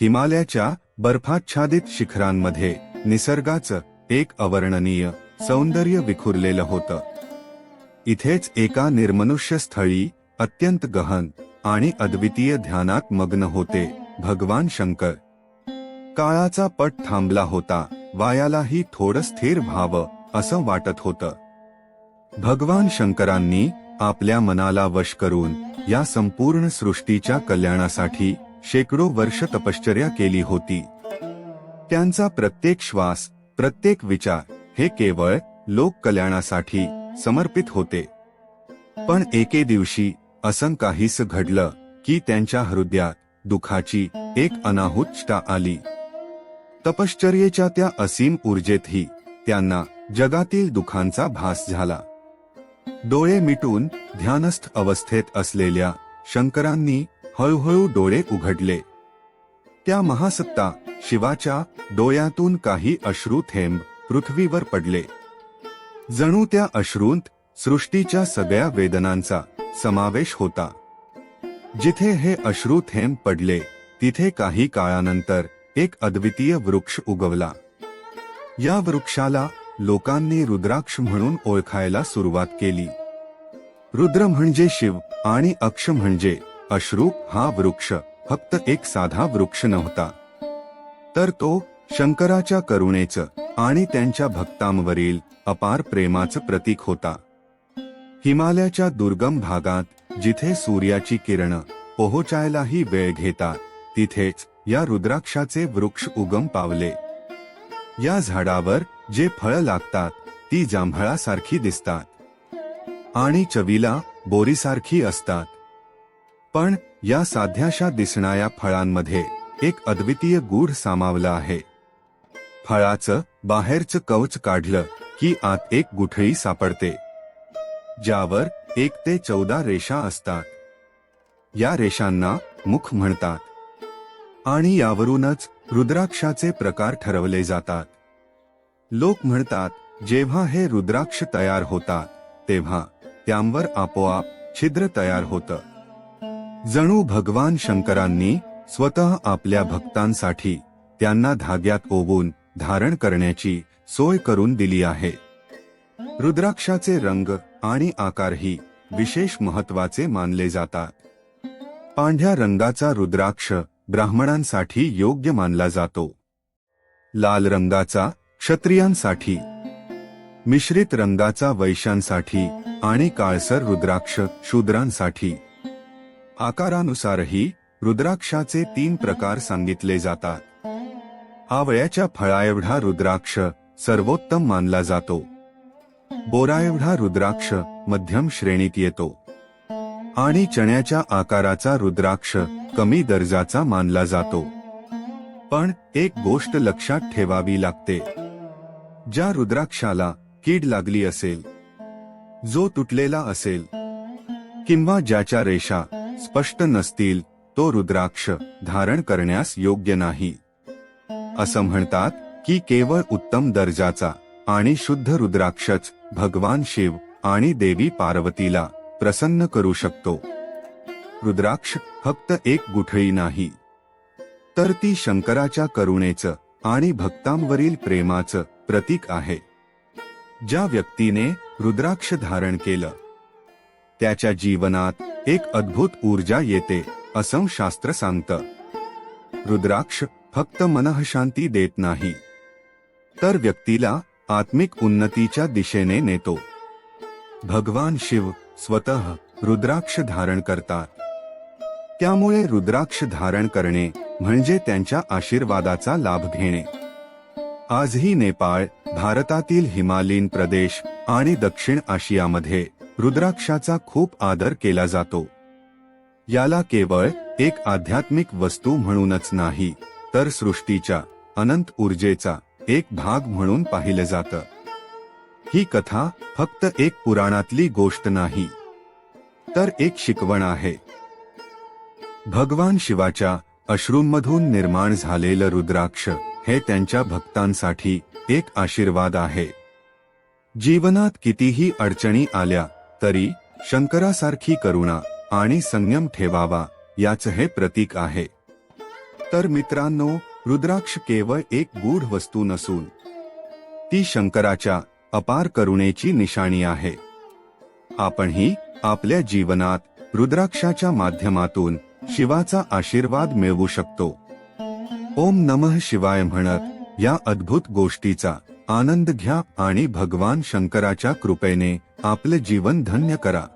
हिमालयाच्या बर्फाच्छादित शिखरांमध्ये निसर्गाचं एक अवर्णनीय सौंदर्य विखुरलेलं होतं. इथेच एका निर्मनुष्य स्थळी अत्यंत गहन आणि अद्वितीय ध्यानात मग्न होते भगवान शंकर. काळाचा पट थांबला होता वायालाही थोडं स्थिर व्हावं असं वाटत होतं. भगवान शंकरांनी आपल्या मनाला वश करून या संपूर्ण सृष्टीच्या कल्याणासाठी शेकडो वर्ष तपश्चर्या केली होती. त्यांचा प्रत्येक श्वास प्रत्येक विचार हे केवळ लोक कल्याणासाठी समर्पित होते. पण एके दिवशी असं काहीस घडलं की त्यांच्या हृदयात दुखाची एक अनाहुतष्टा आली. तपश्चर्येच्या त्या असीम ऊर्जेतही त्यांना जगातील दुखांचा भास झाला. डोळे मिटून ध्यानस्थ अवस्थेत असलेल्या शंकरांनी हळूहळू डोळे उघडले. त्या महासत्ता शिवाच्या डोळ्यातून काही अश्रू थेंब पृथ्वीवर पडले. जणू त्या अश्रूंत सृष्टीच्या सगळ्या वेदनांचा समावेश होता. जिथे हे अश्रू थेंब पडले तिथे काही काळानंतर एक अद्वितीय वृक्ष उगवला. या वृक्षाला लोकांनी रुद्राक्ष म्हणून ओळखायला सुरुवात केली. रुद्र म्हणजे शिव आणि अक्ष म्हणजे अश्रू हा वृक्ष फक्त एक साधा वृक्ष नव्हता. तर तो शंकराच्या करुणेचं आणि त्यांच्या भक्तांवरील अपार प्रेमाचं प्रतीक होता. हिमालयाच्या दुर्गम भागात जिथे सूर्याची किरणं पोहोचायलाही वेळ घेतात तिथेच या रुद्राक्षाचे वृक्ष उगम पावले. या झाडावर जे फळं लागतात ती जांभळासारखी दिसतात. आणि चवीला बोरीसारखी असतात. पण या साध्याशा दिसणाऱ्या फळांमध्ये एक अद्वितीय गूढ सामावलं आहे. फळाचं बाहेरचं कवच काढलं की आत एक गुठळी सापडते. ज्यावर एक ते चौदा रेषा असतात. या रेषांना मुख म्हणतात. आणि यावरूनच रुद्राक्षाचे प्रकार ठरवले जातात. लोक म्हणतात जेव्हा हे रुद्राक्ष तयार होतात तेव्हा त्यांवर आपोआप छिद्र तयार होतं. जणू भगवान शंकरांनी स्वतः आपल्या भक्तांसाठी त्यांना धाग्यात ओवून धारण करण्याची सोय करून दिली आहे. रुद्राक्षाचे रंग आणि आकारही विशेष महत्त्वाचे मानले जातात. पांढऱ्या रंगाचा रुद्राक्ष ब्राह्मणांसाठी योग्य मानला जातो. लाल रंगाचा क्षत्रियांसाठी मिश्रित रंगाचा वैश्यांसाठी आणि काळसर रुद्राक्ष शूद्रांसाठी आकारानुसारही रुद्राक्षाचे तीन प्रकार सांगितले जातात. आवळ्याच्या फळाएवढा रुद्राक्ष सर्वोत्तम मानला जातो. बोराएवढा रुद्राक्ष मध्यम श्रेणीत येतो. आणि चण्याच्या आकाराचा रुद्राक्ष कमी दर्जाचा मानला जातो. पण एक गोष्ट लक्षात ठेवावी लागते. ज्या रुद्राक्षाला कीड लागली असेल जो तुटलेला असेल किंवा ज्याच्या रेषा स्पष्ट नसतील तो रुद्राक्ष धारण करण्यास योग्य नाही. असं म्हणतात की केवळ उत्तम दर्जाचा आणि शुद्ध रुद्राक्षच भगवान शिव आणि देवी पार्वतीला प्रसन्न करू शकतो. रुद्राक्ष फक्त एक गुठळी नाही. तर ती शंकराच्या करुणेचं आणि भक्तांवरील प्रेमाचं प्रतीक आहे. ज्या व्यक्तीने रुद्राक्ष धारण केलं त्याच्या जीवनात एक अद्भुत ऊर्जा येते असं शास्त्र सांगतं. रुद्राक्ष फक्त मनःशांती देत नाही. तर व्यक्तीला आत्मिक उन्नतीच्या दिशेने नेतो. भगवान शिव स्वतः रुद्राक्ष धारण करतात. त्यामुळे रुद्राक्ष धारण करणे म्हणजे त्यांच्या आशीर्वादाचा लाभ घेणे. आजही नेपाळ भारतातील हिमालयीन प्रदेश आणि दक्षिण आशियामध्ये रुद्राक्षाचा खूप आदर केला जातो. याला केवळ एक आध्यात्मिक वस्तू म्हणूनच नाही तर सृष्टीच्या अनंत ऊर्जेचा एक भाग म्हणून पाहिलं जातं. ही कथा फक्त एक पुराणातली गोष्ट नाही तर एक शिकवण आहे. भगवान शिवाच्या अश्रूंमधून निर्माण झालेलं रुद्राक्ष हे त्यांच्या भक्तांसाठी एक आशीर्वाद आहे. जीवनात कितीही अडचणी आल्या तरी शंकरासारखी करुणा आणि संयम ठेवावा याच हे प्रतीक आहे. तर मित्रांनो रुद्राक्ष केवळ एक गूढ वस्तू नसून ती शंकराच्या अपार करुणेची निशाणी आहे. आपणही आपल्या जीवनात रुद्राक्षाच्या माध्यमातून शिवाचा आशीर्वाद मिळवू शकतो. ओम नमः शिवाय म्हणत या अद्भुत गोष्टीचा आनंद घ्या आणि भगवान शंकराच्या कृपेने आपले जीवन धन्य करा.